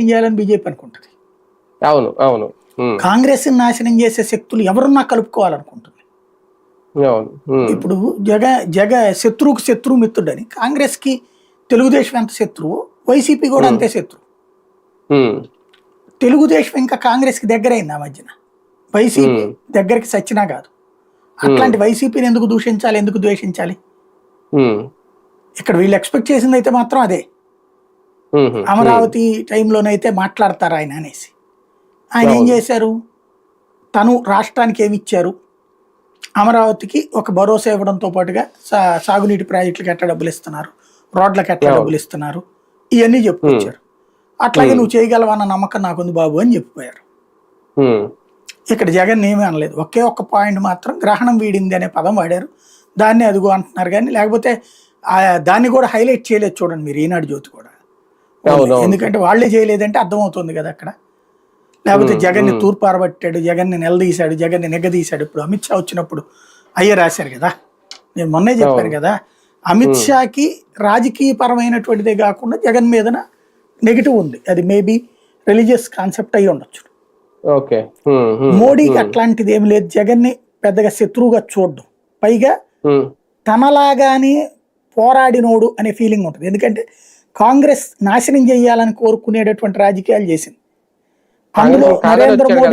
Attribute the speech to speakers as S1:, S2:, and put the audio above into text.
S1: చేయాలని బీజేపీ అనుకుంటుంది.
S2: అవును అవును.
S1: కాంగ్రెస్ నాశనం చేసే శక్తులు ఎవరున్నా కలుపుకోవాలనుకుంటుంది. ఇప్పుడు జగ జగ శత్రువుకు శత్రువు మిత్రుడని కాంగ్రెస్కి తెలుగుదేశం ఎంత శత్రువు వైసీపీ కూడా అంతే శత్రువు. తెలుగుదేశం ఇంకా కాంగ్రెస్కి దగ్గరైంది ఆ మధ్యన. వైసీపీ. దగ్గరికి సచ్చినా కాదు. అట్లాంటి వైసీపీని ఎందుకు దూషించాలి ఎందుకు ద్వేషించాలి? ఇక్కడ వీళ్ళు ఎక్స్పెక్ట్ చేసింది అయితే మాత్రం అదే. అమరావతి టైంలోనైతే మాట్లాడతారు ఆయన అనేసి. ఆయన ఏం. చేశారు? తను రాష్ట్రానికి ఏమి ఇచ్చారు? అమరావతికి ఒక భరోసా ఇవ్వడంతో పాటుగా సా- సాగునీటి ప్రాజెక్టులకు ఎట్లా డబ్బులు ఇస్తున్నారు? రోడ్లకు ఎట్లా. డబ్బులు ఇస్తున్నారు? ఇవన్నీ చెప్పుకొచ్చారు. అట్లాగే. నువ్వు చేయగలవన్న నమ్మకం నాకుంది బాబు అని చెప్పిపోయారు. ఇక్కడ జగన్ ఏమీ అనలేదు. ఒకే ఒక్క పాయింట్ మాత్రం గ్రహణం వీడింది అనే పదం వాడారు. దాన్ని అదుగు అంటున్నారు కానీ లేకపోతే దాన్ని కూడా హైలైట్ చేయలేదు చూడండి మీరు ఈనాడు జ్యోతి కూడా. ఎందుకంటే వాళ్ళే చేయలేదంటే అర్థమవుతుంది కదా అక్కడ. లేకపోతే జగన్ని. తూర్పు ఆరబట్టాడు జగన్ని నిలదీశాడు జగన్ని నిగదీశాడు ఇప్పుడు అమిత్ షా వచ్చినప్పుడు అయ్యే రాశారు కదా. నేను మొన్నే చెప్పాను. కదా అమిత్ షాకి రాజకీయ పరమైనటువంటిదే కాకుండా జగన్ మీదన నెగిటివ్ ఉంది. అది మేబీ రిలీజియస్ కాన్సెప్ట్ అయి ఉండొచ్చు.
S2: ఓకే.
S1: మోడీకి అట్లాంటిది ఏమి లేదు. జగన్ని పెద్దగా శత్రువుగా చూడడం. పైగా తనలాగానే పోరాడినోడు అనే ఫీలింగ్ ఉంటుంది. ఎందుకంటే కాంగ్రెస్ నాశనం చేయాలని కోరుకునేటటువంటి రాజకీయాలు చేసింది. అందులో నరేంద్ర మోడీ